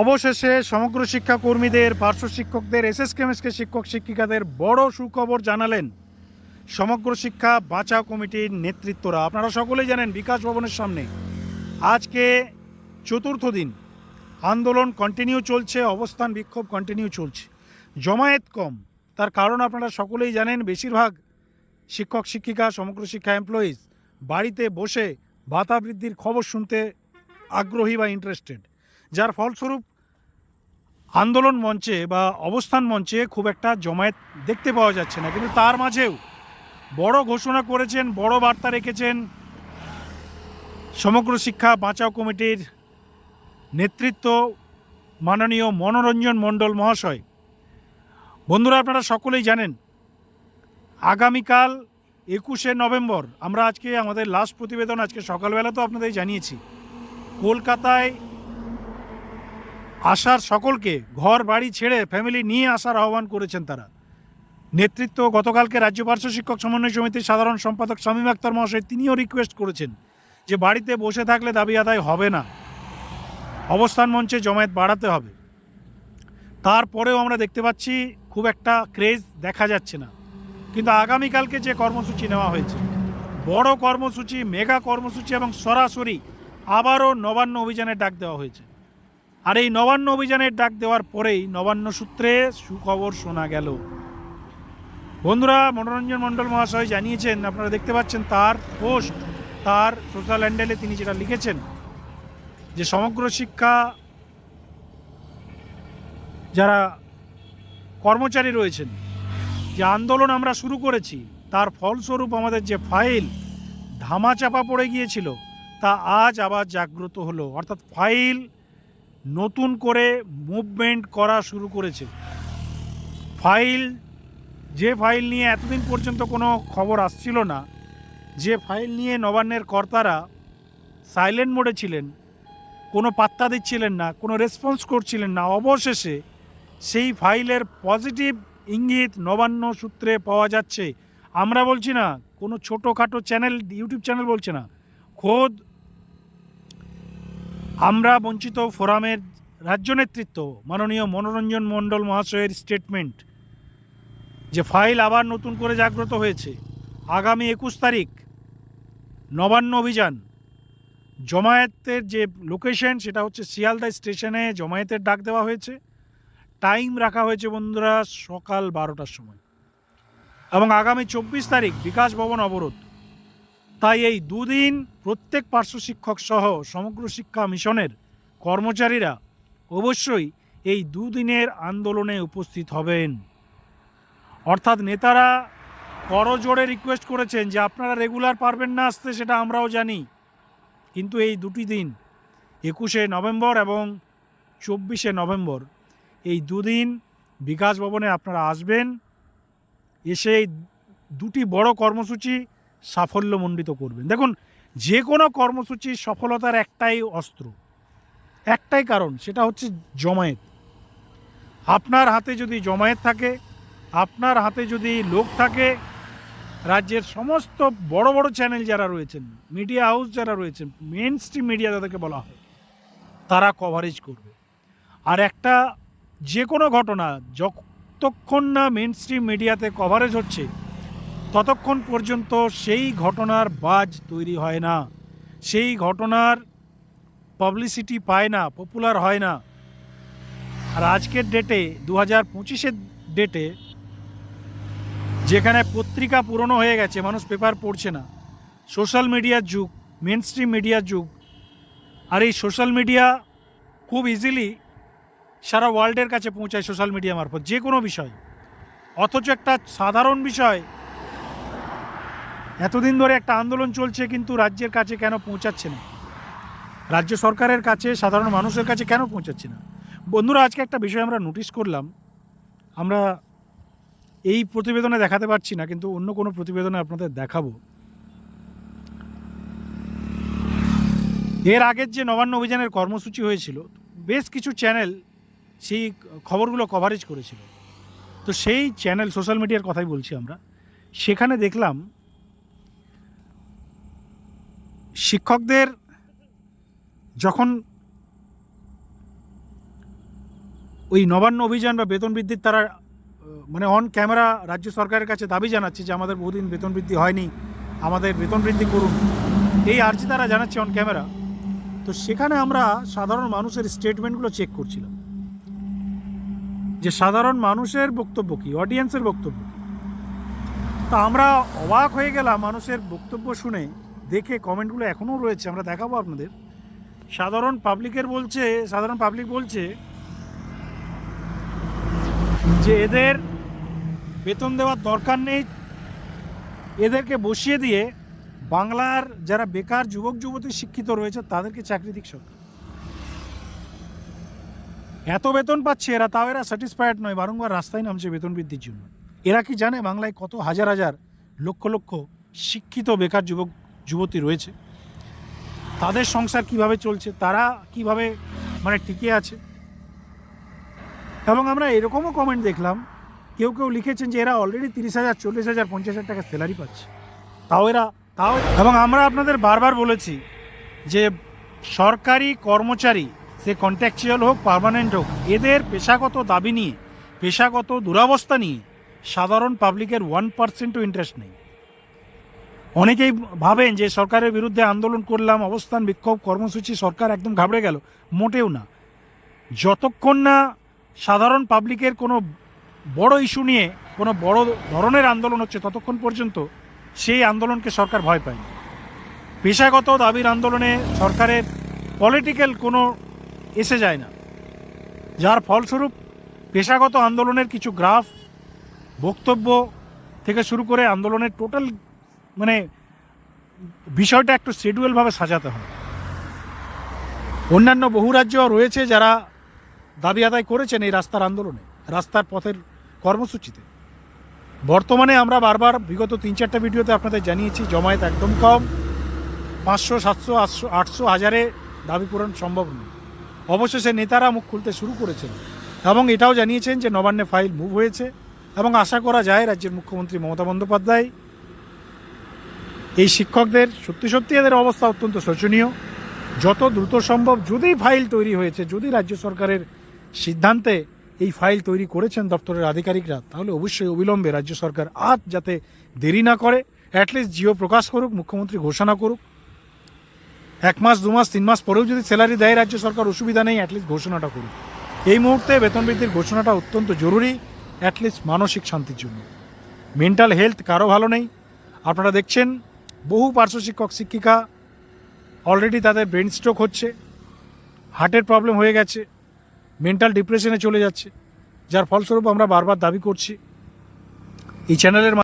অবশেষে সমগ্র শিক্ষা কর্মীদের পার্শ্ব শিক্ষকদের এস এস কেমএসকে শিক্ষক শিক্ষিকাদের বড় সুখবর জানালেন সমগ্র শিক্ষা বাঁচাও কমিটির নেতৃত্বরা। আপনারা সকলেই জানেন বিকাশ ভবনের সামনে আজকে চতুর্থ দিন। আন্দোলন কন্টিনিউ চলছে, অবস্থান বিক্ষোভ কন্টিনিউ চলছে। জমায়েত কম, তার কারণ আপনারা সকলেই জানেন বেশিরভাগ শিক্ষক শিক্ষিকা, সমগ্র শিক্ষা এমপ্লয়িজ বাড়িতে বসে ভাতা বৃদ্ধির খবর শুনতে আগ্রহী বা ইন্টারেস্টেড যার ফলস্বরূপ আন্দোলন মঞ্চে বা অবস্থান মঞ্চে খুব একটা জমায়েত দেখতে পাওয়া যাচ্ছে না। কিন্তু তার মাঝেও বড় ঘোষণা করেছেন, বড় বার্তা রেখেছেন সমগ্র শিক্ষা বাঁচাও কমিটির নেতৃত্ব মাননীয় মনোরঞ্জন মণ্ডল মহাশয়। বন্ধুরা, আপনারা সকলেই জানেন, আগামীকাল একুশে নভেম্বর, আমরা আজকে আমাদের লাস্ট প্রতিবেদন আজকে সকালবেলা তো আপনাদের জানিয়েছি, কলকাতায় আসার সকলকে ঘর, বাড়ি ছেড়ে ফ্যামিলি নিয়ে আসার আহ্বান করেছেন তারা। নেতৃত্ব গতকালকে রাজ্য পার্শ্ব শিক্ষক সমন্বয় সমিতির সাধারণ সম্পাদক শামীম আক্তার মহাশয় তিনিও রিকোয়েস্ট করেছেন যে বাড়িতে বসে থাকলে দাবি আদায় হবে না। অবস্থান মঞ্চে জমায়েত বাড়াতে হবে। তারপরেও আমরা দেখতে পাচ্ছি খুব একটা ক্রেজ দেখা যাচ্ছে না। কিন্তু আগামীকালকে যে কর্মসূচি নেওয়া হয়েছে, বড় কর্মসূচি মেগা কর্মসূচি এবং সরাসরি আবারও নবান্ন অভিযানের ডাক দেওয়া হয়েছে। আর এই নবান্ন অভিযানের ডাক দেওয়ার পরেই নবান্ন সূত্রে সুখবর শোনা গেল। বন্ধুরা, মনোরঞ্জন মণ্ডল মহাশয় জানিয়েছেন, আপনারা দেখতে পাচ্ছেন তার পোস্ট, তার সোশ্যাল হ্যান্ডেলে তিনি যেটা লিখেছেন, যে সমগ্র শিক্ষা যারা কর্মচারী রয়েছেন, যে আন্দোলন আমরা শুরু করেছি, তার ফলস্বরূপ আমাদের যে ফাইল ধামাচাপা পড়ে গিয়েছিল, তা আজ আবার জাগ্রত হলো। অর্থাৎ ফাইল নতুন করে মুভমেন্ট করা শুরু করেছে। ফাইল, যে ফাইল নিয়ে এতদিন পর্যন্ত কোনো খবর আসছিল না, যে ফাইল নিয়ে নবান্নের কর্তারা সাইলেন্ট মোডে ছিলেন, কোনো পাত্তা দিচ্ছিলেন না, কোনো রেসপন্স করছিলেন না, অবশেষে সেই ফাইলের পজিটিভ ইঙ্গিত নবান্ন সূত্রে পাওয়া যাচ্ছে। আমরা বলছি না, কোনো ছোটোখাটো চ্যানেল, ইউটিউব চ্যানেল বলছে না। খোদ আমরা বঞ্চিত ফোরামের রাজ্য নেতৃত্ব, মাননীয় মনোরঞ্জন মণ্ডল মহাশয়ের স্টেটমেন্ট যে ফাইল আবার নতুন করে জাগ্রত হয়েছে। আগামী একুশ তারিখ নবান্ন অভিযান। জমায়েতের যে লোকেশন সেটা হচ্ছে শিয়ালদা স্টেশনে জমায়েতের ডাক দেওয়া হয়েছে। টাইম রাখা হয়েছে বন্ধুরা সকাল বারোটার সময়। এবং আগামী চব্বিশ তারিখ বিকাশ ভবন অবরোধ। তাই এই দুদিন প্রত্যেক পার্শ্ব শিক্ষক সহ সমগ্র শিক্ষা মিশনের কর্মচারীরা অবশ্যই এই দুদিনের আন্দোলনে উপস্থিত হবেন। অর্থাৎ নেতারা করজোড়ে রিকোয়েস্ট করেছেন যে আপনারা রেগুলার পারবেন না আসতে, সেটা আমরাও জানি। কিন্তু এই দুটি দিন, একুশে নভেম্বর এবং চব্বিশে নভেম্বর, এই দুদিন বিকাশ ভবনে আপনারা আসবেন। এসে দুটি বড় কর্মসূচি সাফল্যমণ্ডিত করবেন। দেখুন, যে কোনো কর্মসূচির সফলতার একটাই অস্ত্র। একটাই কারণ, সেটা হচ্ছে জমায়েত। আপনার হাতে যদি জমায়েত থাকে, আপনার হাতে যদি লোক থাকে, রাজ্যের সমস্ত বড় বড় চ্যানেল যারা রয়েছেন মিডিয়া হাউস যারা রয়েছেন মেন স্ট্রিম মিডিয়া যাদেরকে বলা হয়, তারা কভারেজ করবে। আর একটা, যে কোনো ঘটনা, যতক্ষণ না মেন স্ট্রিম মিডিয়াতে কভারেজ হচ্ছে ততক্ষণ পর্যন্ত সেই ঘটনার বাজ তৈরি হয় না। সেই ঘটনার পাবলিসিটি পায় না পপুলার হয় না। আর আজকের ডেটে দু হাজার পঁচিশের ডেটে যেখানে পত্রিকা পুরনো হয়ে গেছে, মানুষ পেপার পড়ছে না সোশ্যাল মিডিয়ার যুগ মেন স্ট্রিম মিডিয়ার যুগ, আর এই সোশ্যাল মিডিয়া খুব ইজিলি সারা ওয়ার্ল্ডের কাছে পৌঁছায় সোশ্যাল মিডিয়া মারফত, যে কোনো বিষয়। অথচ একটা সাধারণ বিষয় এতদিন ধরে একটা আন্দোলন চলছে, কিন্তু রাজ্যের কাছে কেন পৌঁছাচ্ছে না? রাজ্য সরকারের কাছে, সাধারণ মানুষের কাছে কেন পৌঁছাচ্ছে না? বন্ধুরা, আজকে একটা বিষয় আমরা নোটিশ করলাম। আমরা এই প্রতিবেদনে দেখাতে পারছি না, কিন্তু অন্য কোনো প্রতিবেদনে আপনাদের দেখাবো। এর আগের যে নবান্ন অভিযানের কর্মসূচি হয়েছিল, বেশ কিছু চ্যানেল সেই খবরগুলো কভারেজ করেছিল। তো সেই চ্যানেল সোশ্যাল মিডিয়ার কথাই বলছি আমরা। সেখানে দেখলাম শিক্ষকদের যখন ওই নবান্ন অভিযান বা বেতন বৃদ্ধির তারা মানে অন ক্যামেরা রাজ্য সরকারের কাছে দাবি জানাচ্ছে যে আমাদের বহুদিন বেতন বৃদ্ধি হয়নি, আমাদের বেতন বৃদ্ধি করুন। এই আর্জি তারা জানাচ্ছে অন ক্যামেরা তো সেখানে আমরা সাধারণ মানুষের স্টেটমেন্টগুলো চেক করছিলাম। যে সাধারণ মানুষের বক্তব্য কী? অডিয়েন্সের বক্তব্য কী? তা আমরা অবাক হয়ে গেলাম মানুষের বক্তব্য শুনে দেখে কমেন্টগুলো এখনও রয়েছে, আমরা দেখাবো আপনাদের। সাধারণ পাবলিকের বলছে, সাধারণ পাবলিক বলছে যে এদের বেতন দেওয়ার দরকার নেই। এদেরকে বসিয়ে দিয়ে বাংলার যারা বেকার যুবক, যুবতী, শিক্ষিত রয়েছে, তাদেরকে চাকরি দিক সরকার। এত বেতন পাচ্ছে এরা, তাও এরা স্যাটিসফাইড নয়, বারংবার রাস্তায় নামছে বেতন বৃদ্ধির জন্য। এরা কি জানে বাংলায় কত হাজার হাজার লক্ষ লক্ষ শিক্ষিত, বেকার যুবক যুবতী রয়েছে। তাদের সংসার কীভাবে চলছে, তারা কীভাবে মানে টিকে আছে? এবং আমরা এরকমও কমেন্ট দেখলাম, কেউ কেউ লিখেছেন যে এরা অলরেডি তিরিশ হাজার, চল্লিশ হাজার, পঞ্চাশ হাজার টাকা স্যালারি পাচ্ছে। তাও এরা, তাও, এবং আমরা আপনাদের বারবার বলেছি যে সরকারি কর্মচারী, সে কন্ট্রাকচুয়াল হোক পার্মানেন্ট হোক, এদের পেশাগত দাবি নিয়ে, পেশাগত দুরাবস্থা নিয়ে সাধারণ পাবলিকের ওয়ান পার্সেন্টও ইন্টারেস্ট নেই। অনেকেই ভাবেন যে সরকারের বিরুদ্ধে আন্দোলন করলাম, অবস্থান, বিক্ষোভ, কর্মসূচি, সরকার একদম ঘাবড়ে গেল। মোটেও না। যতক্ষণ না সাধারণ পাবলিকের কোনো বড় ইস্যু নিয়ে কোনো বড় ধরনের আন্দোলন হচ্ছে ততক্ষণ পর্যন্ত সেই আন্দোলনকে সরকার ভয় পায় না। পেশাগত দাবির আন্দোলনে সরকারের পলিটিক্যাল কোনো এসে যায় না। যার ফলস্বরূপ পেশাগত আন্দোলনের কিছু গ্রাফ বক্তব্য থেকে শুরু করে আন্দোলনের টোটাল মানে বিষয়টা একটু শিডিউলভাবে সাজাতে হয় অন্যান্য বহু রাজ্য রয়েছে যারা দাবি আদায় করেছেন এই রাস্তার আন্দোলনে, রাস্তার পথের কর্মসূচিতে। বর্তমানে আমরা বারবার বিগত তিন চারটা ভিডিওতে আপনাদের জানিয়েছি, জমায়েত একদম কম, পাঁচশো, সাতশো, আটশো আটশো হাজারে দাবি পূরণ সম্ভব নয়। অবশেষে নেতারা মুখ খুলতে শুরু করেছেন এবং এটাও জানিয়েছেন যে নবান্নে ফাইল মুভ হয়েছে এবং আশা করা যায় রাজ্যের মুখ্যমন্ত্রী মমতা বন্দ্যোপাধ্যায় এই শিক্ষকদের সত্যি সত্যি এদের অবস্থা অত্যন্ত শোচনীয়। যত দ্রুত সম্ভব যদি ফাইল তৈরি হয়েছে, যদি রাজ্য সরকারের সিদ্ধান্তে এই ফাইল তৈরি করেছেন দপ্তরের আধিকারিকরা, তাহলে অবশ্যই অবিলম্বে রাজ্য সরকার আজ যাতে দেরি না করে অ্যাটলিস্ট জিও প্রকাশ করুক, মুখ্যমন্ত্রী ঘোষণা করুক। এক মাস, দু মাস, তিন মাস পরেও যদি স্যালারি দেয় রাজ্য সরকার, অসুবিধা নেই অ্যাটলিস্ট ঘোষণাটা করুক। এই মুহূর্তে বেতন বৃদ্ধির ঘোষণাটা অত্যন্ত জরুরি অ্যাটলিস্ট মানসিক শান্তির জন্য। মেন্টাল হেলথ কারও ভালো নেই। আপনারা দেখছেন বহু পার্শ্ব শিক্ষক, শিক্ষিকা অলরেডি তাদের ব্রেন স্ট্রোক হচ্ছে হার্টের প্রবলেম হয়ে গেছে মেন্টাল ডিপ্রেশনে চলে যাচ্ছে, যার ফলস্বরূপ আমরা বারবার দাবি করছি। এই চ্যানেলের